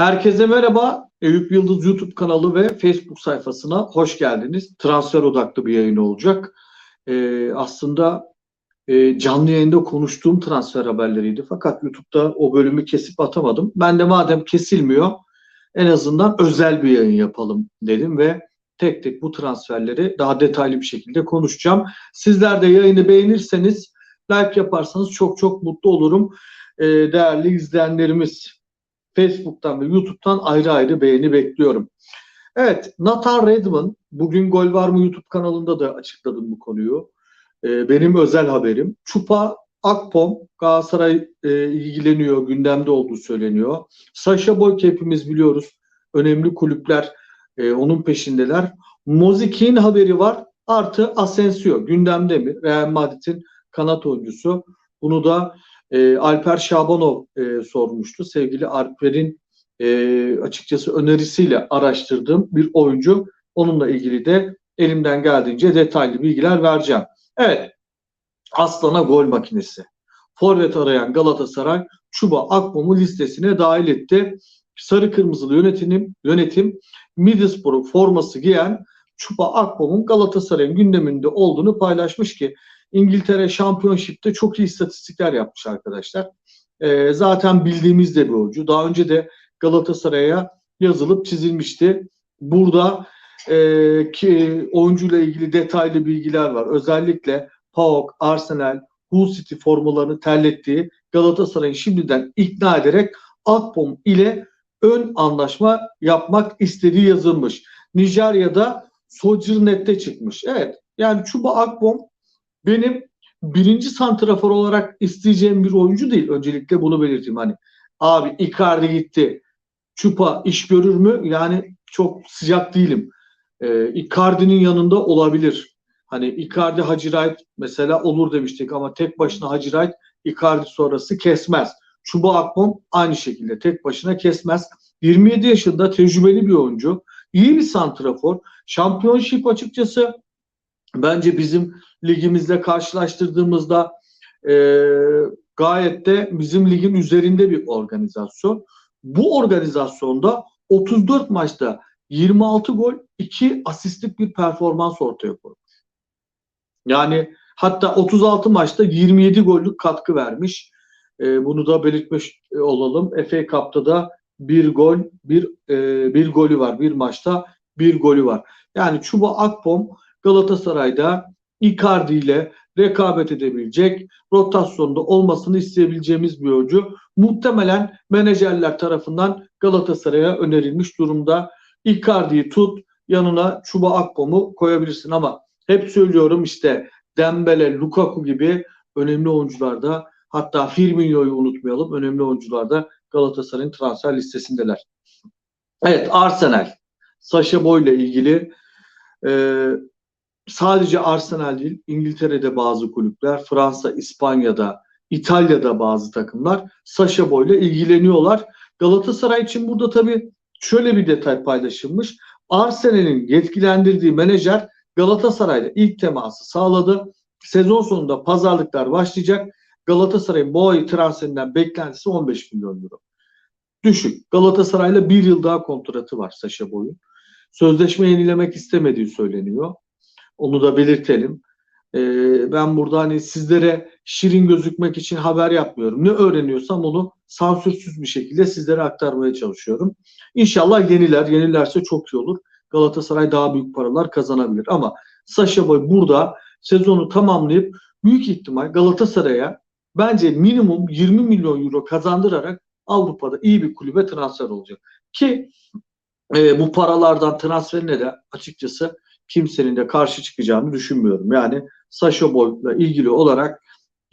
Herkese merhaba. Eyüp Yıldız YouTube kanalı ve Facebook sayfasına hoş geldiniz. Transfer odaklı bir yayın olacak. Ee, aslında e, canlı yayında konuştuğum transfer haberleriydi. Fakat YouTube'da o bölümü kesip atamadım. Ben de madem kesilmiyor en azından özel bir yayın yapalım dedim ve tek tek bu transferleri daha detaylı bir şekilde konuşacağım. Sizler de yayını beğenirseniz like yaparsanız çok çok mutlu olurum. Ee, değerli izleyenlerimiz Facebook'tan ve YouTube'dan ayrı ayrı beğeni bekliyorum. Evet, Nathan Redmond bugün Gol Var mı YouTube kanalında da açıkladım bu konuyu. Ee, benim özel haberim. Çupa Akpom Galatasaray e, ilgileniyor, gündemde olduğu söyleniyor. Sasha Boy hepimiz biliyoruz. Önemli kulüpler e, onun peşindeler. Mozik'in haberi var. Artı Asensio gündemde mi? Real Madrid'in kanat oyuncusu. Bunu da e, Alper Şabanov e, sormuştu. Sevgili Alper'in e, açıkçası önerisiyle araştırdığım bir oyuncu. Onunla ilgili de elimden geldiğince detaylı bilgiler vereceğim. Evet. Aslan'a gol makinesi. Forvet arayan Galatasaray Çuba Akbom'u listesine dahil etti. Sarı kırmızılı yönetim, yönetim Middlesbrough forması giyen Çuba Akbom'un Galatasaray'ın gündeminde olduğunu paylaşmış ki İngiltere Championship'te çok iyi istatistikler yapmış arkadaşlar. E, zaten bildiğimiz de bir oyuncu. Daha önce de Galatasaray'a yazılıp çizilmişti. Burada e, ki oyuncuyla ilgili detaylı bilgiler var. Özellikle PAOK, Arsenal, Hull City formalarını terlettiği Galatasaray'ın şimdiden ikna ederek Akpom ile ön anlaşma yapmak istediği yazılmış. Nijerya'da Sojirnet'te çıkmış. Evet yani Çuba Akpom benim birinci santrafor olarak isteyeceğim bir oyuncu değil. Öncelikle bunu belirteyim. Hani abi Icardi gitti. Çupa iş görür mü? Yani çok sıcak değilim. Ee, Icardi'nin yanında olabilir. Hani Icardi Hacı Wright mesela olur demiştik ama tek başına Hacı Wright Icardi sonrası kesmez. Çuba Akpom aynı şekilde tek başına kesmez. 27 yaşında tecrübeli bir oyuncu. İyi bir santrafor. Şampiyonşip açıkçası bence bizim ligimizle karşılaştırdığımızda e, gayet de bizim ligin üzerinde bir organizasyon. Bu organizasyonda 34 maçta 26 gol, 2 asistlik bir performans ortaya koymuş. Yani hatta 36 maçta 27 gollük katkı vermiş. E, bunu da belirtmiş olalım. FA Cup'ta da bir gol, bir e, bir golü var. Bir maçta bir golü var. Yani Çuba Akpom Galatasaray'da Icardi ile rekabet edebilecek, rotasyonda olmasını isteyebileceğimiz bir oyuncu. Muhtemelen menajerler tarafından Galatasaray'a önerilmiş durumda. Icardi'yi tut, yanına Çuba Akpom'u koyabilirsin ama hep söylüyorum işte Dembele, Lukaku gibi önemli oyuncularda hatta Firmino'yu unutmayalım. Önemli oyuncularda Galatasaray'ın transfer listesindeler. Evet Arsenal. Sasha Boy ile ilgili e, sadece Arsenal değil, İngiltere'de bazı kulüpler, Fransa, İspanya'da, İtalya'da bazı takımlar Sasha Boy ile ilgileniyorlar. Galatasaray için burada tabii şöyle bir detay paylaşılmış. Arsenal'in yetkilendirdiği menajer Galatasaray'la ilk teması sağladı. Sezon sonunda pazarlıklar başlayacak. Galatasaray'ın bu ay transferinden beklentisi 15 milyon euro. Düşük. Galatasaray'la bir yıl daha kontratı var Sasha Boy'un. Sözleşme yenilemek istemediği söyleniyor. Onu da belirtelim. Ee, ben burada hani sizlere şirin gözükmek için haber yapmıyorum. Ne öğreniyorsam onu sansürsüz bir şekilde sizlere aktarmaya çalışıyorum. İnşallah yeniler. Yenilerse çok iyi olur. Galatasaray daha büyük paralar kazanabilir. Ama Sasha Boy burada sezonu tamamlayıp büyük ihtimal Galatasaray'a bence minimum 20 milyon euro kazandırarak Avrupa'da iyi bir kulübe transfer olacak. Ki e, bu paralardan transferine de açıkçası kimsenin de karşı çıkacağını düşünmüyorum. Yani Sasha Boy'la ilgili olarak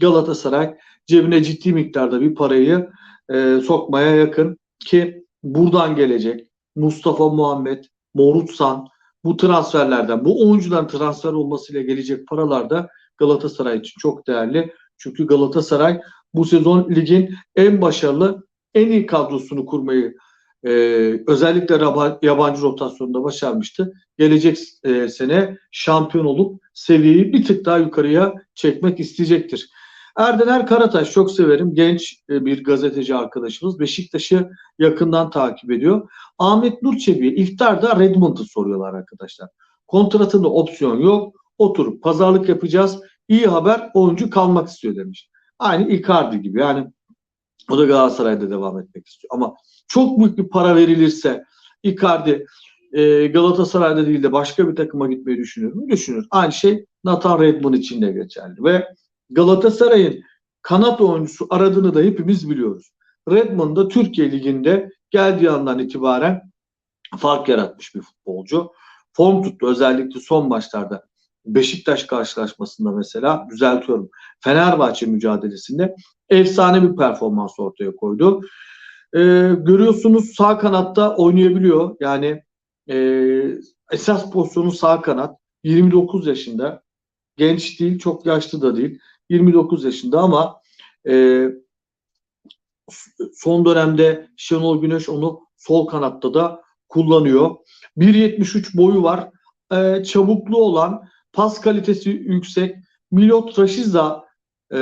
Galatasaray cebine ciddi miktarda bir parayı e, sokmaya yakın ki buradan gelecek Mustafa Muhammed, Morutsan bu transferlerden, bu oyuncuların transfer olmasıyla gelecek paralar da Galatasaray için çok değerli. Çünkü Galatasaray bu sezon ligin en başarılı, en iyi kadrosunu kurmayı e, özellikle yabancı rotasyonunda başarmıştı. Gelecek e, sene şampiyon olup seviyeyi bir tık daha yukarıya çekmek isteyecektir. Erdener Karataş çok severim. Genç e, bir gazeteci arkadaşımız. Beşiktaş'ı yakından takip ediyor. Ahmet Nur Çebi'ye iftarda Redmond'u soruyorlar arkadaşlar. Kontratında opsiyon yok. Oturup pazarlık yapacağız. İyi haber oyuncu kalmak istiyor demiş. Aynı Icardi gibi yani o da Galatasaray'da devam etmek istiyor. Ama çok büyük bir para verilirse Icardi e, Galatasaray'da değil de başka bir takıma gitmeyi düşünür mü? Düşünür. Aynı şey Nathan Redmond için de geçerli. Ve Galatasaray'ın kanat oyuncusu aradığını da hepimiz biliyoruz. Redmond da Türkiye Ligi'nde geldiği andan itibaren fark yaratmış bir futbolcu. Form tuttu özellikle son maçlarda. Beşiktaş karşılaşmasında mesela düzeltiyorum. Fenerbahçe mücadelesinde efsane bir performans ortaya koydu. Ee, görüyorsunuz sağ kanatta oynayabiliyor. Yani e, esas pozisyonu sağ kanat. 29 yaşında. Genç değil, çok yaşlı da değil. 29 yaşında ama e, son dönemde Şenol Güneş onu sol kanatta da kullanıyor. 1.73 boyu var. E, çabuklu olan, pas kalitesi yüksek. Milot Rashica e,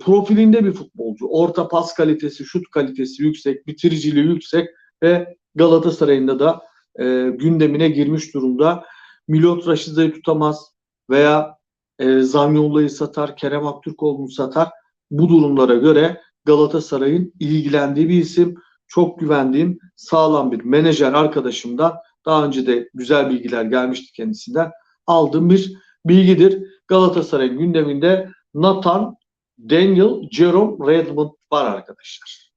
profilinde bir futbolcu. Orta pas kalitesi, şut kalitesi yüksek, bitiriciliği yüksek ve Galatasaray'ın da e, gündemine girmiş durumda. Milot Raşida'yı tutamaz veya e, Zanyolu'yu satar, Kerem Aktürkoğlu'nu satar. Bu durumlara göre Galatasaray'ın ilgilendiği bir isim. Çok güvendiğim sağlam bir menajer arkadaşımdan daha önce de güzel bilgiler gelmişti kendisinden. Aldığım bir bilgidir. Galatasaray'ın gündeminde Nathan Daniel Jerome Redmond var arkadaşlar.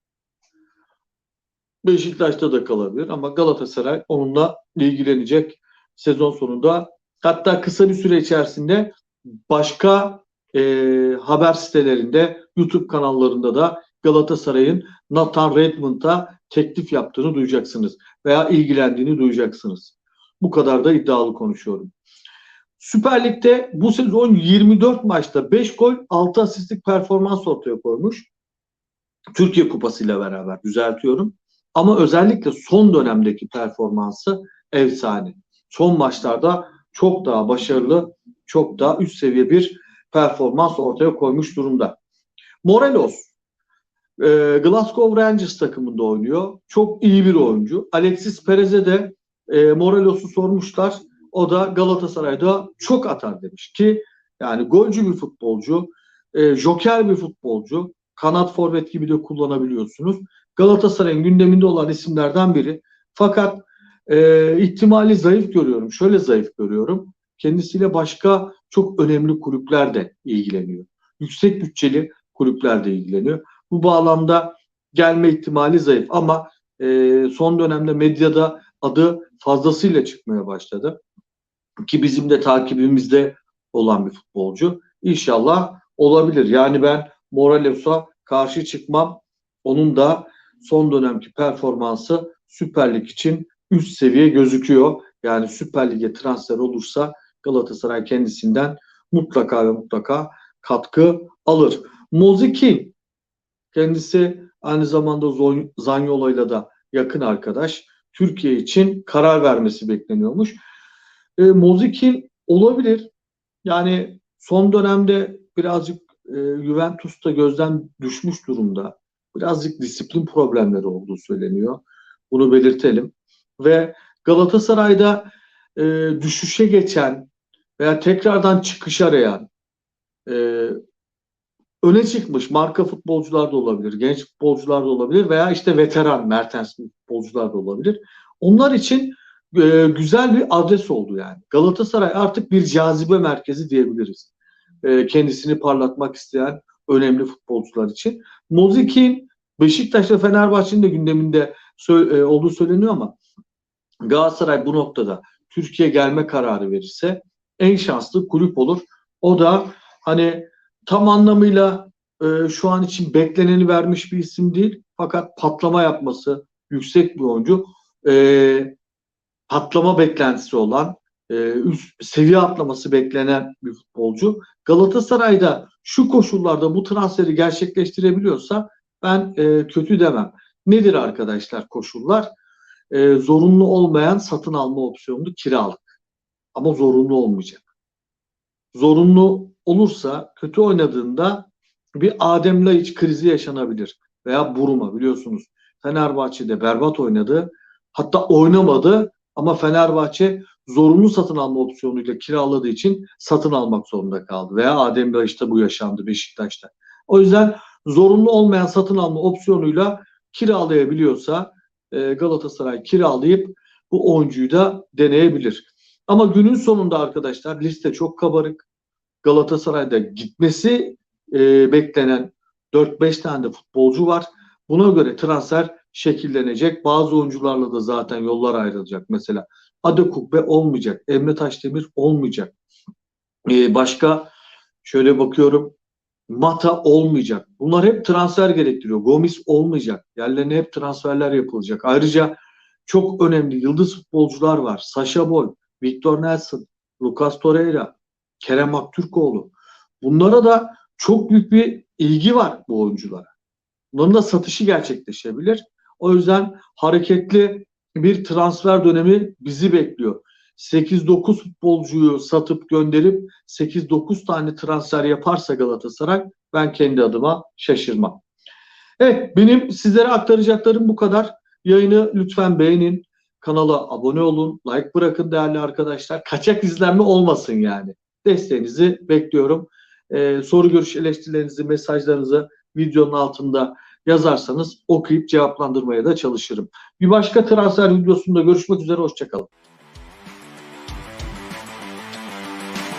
Beşiktaş'ta da kalabilir ama Galatasaray onunla ilgilenecek sezon sonunda. Hatta kısa bir süre içerisinde başka e, haber sitelerinde, YouTube kanallarında da Galatasaray'ın Nathan Redmond'a teklif yaptığını duyacaksınız veya ilgilendiğini duyacaksınız. Bu kadar da iddialı konuşuyorum. Süper Lig'de bu sezon 24 maçta 5 gol 6 asistlik performans ortaya koymuş. Türkiye Kupası ile beraber düzeltiyorum. Ama özellikle son dönemdeki performansı efsane. Son maçlarda çok daha başarılı, çok daha üst seviye bir performans ortaya koymuş durumda. Morelos e, Glasgow Rangers takımında oynuyor. Çok iyi bir oyuncu. Alexis Perez'e de e, Morelos'u sormuşlar. O da Galatasaray'da çok atar demiş ki yani golcü bir futbolcu, e, joker bir futbolcu, kanat forvet gibi de kullanabiliyorsunuz. Galatasaray'ın gündeminde olan isimlerden biri. Fakat e, ihtimali zayıf görüyorum. Şöyle zayıf görüyorum. Kendisiyle başka çok önemli kulüpler de ilgileniyor. Yüksek bütçeli kulüpler de ilgileniyor. Bu bağlamda gelme ihtimali zayıf ama e, son dönemde medyada adı fazlasıyla çıkmaya başladı. Ki bizim de takibimizde olan bir futbolcu. İnşallah olabilir. Yani ben Morales'a karşı çıkmam. Onun da son dönemki performansı Süper Lig için üst seviye gözüküyor. Yani Süper Lig'e transfer olursa Galatasaray kendisinden mutlaka ve mutlaka katkı alır. Moziki kendisi aynı zamanda Zanyolo'yla da yakın arkadaş. Türkiye için karar vermesi bekleniyormuş. E, Mozikin olabilir. Yani son dönemde birazcık e, Juventus'ta gözden düşmüş durumda. Birazcık disiplin problemleri olduğu söyleniyor. Bunu belirtelim. Ve Galatasaray'da e, düşüşe geçen veya tekrardan çıkış arayan e, öne çıkmış marka futbolcular da olabilir, genç futbolcular da olabilir veya işte veteran Mertens futbolcular da olabilir. Onlar için e, güzel bir adres oldu yani. Galatasaray artık bir cazibe merkezi diyebiliriz. E, kendisini parlatmak isteyen önemli futbolcular için. Mozik'in Beşiktaş Fenerbahçe'nin de gündeminde e, olduğu söyleniyor ama Galatasaray bu noktada Türkiye gelme kararı verirse en şanslı kulüp olur. O da hani tam anlamıyla e, şu an için bekleneni vermiş bir isim değil. Fakat patlama yapması yüksek bir oyuncu. E, patlama beklentisi olan, e, üst seviye atlaması beklenen bir futbolcu. Galatasaray'da şu koşullarda bu transferi gerçekleştirebiliyorsa ben e, kötü demem. Nedir arkadaşlar koşullar? E, zorunlu olmayan satın alma opsiyonu kiralık. Ama zorunlu olmayacak. Zorunlu olursa kötü oynadığında bir Adem Laiç krizi yaşanabilir. Veya Buruma biliyorsunuz. Fenerbahçe'de berbat oynadı. Hatta oynamadı ama Fenerbahçe zorunlu satın alma opsiyonuyla kiraladığı için satın almak zorunda kaldı. Veya Adem Laiç'te bu yaşandı Beşiktaş'ta. O yüzden zorunlu olmayan satın alma opsiyonuyla kiralayabiliyorsa e, Galatasaray kiralayıp bu oyuncuyu da deneyebilir. Ama günün sonunda arkadaşlar liste çok kabarık. Galatasaray'da gitmesi e, beklenen 4-5 tane de futbolcu var. Buna göre transfer şekillenecek. Bazı oyuncularla da zaten yollar ayrılacak. Mesela Adekukbe olmayacak. Emre Taşdemir olmayacak. E, başka şöyle bakıyorum Mata olmayacak. Bunlar hep transfer gerektiriyor. Gomis olmayacak. Yerlerine hep transferler yapılacak. Ayrıca çok önemli yıldız futbolcular var. Sasha Boy, Victor Nelson, Lucas Torreira, Kerem Aktürkoğlu. Bunlara da çok büyük bir ilgi var bu oyunculara. Bunların da satışı gerçekleşebilir. O yüzden hareketli bir transfer dönemi bizi bekliyor. 8-9 futbolcuyu satıp gönderip 8-9 tane transfer yaparsa Galatasaray ben kendi adıma şaşırmam. Evet benim sizlere aktaracaklarım bu kadar. Yayını lütfen beğenin. Kanala abone olun. Like bırakın değerli arkadaşlar. Kaçak izlenme olmasın yani. Desteğinizi bekliyorum. Ee, soru görüş eleştirilerinizi, mesajlarınızı videonun altında yazarsanız okuyup cevaplandırmaya da çalışırım. Bir başka transfer videosunda görüşmek üzere. Hoşçakalın.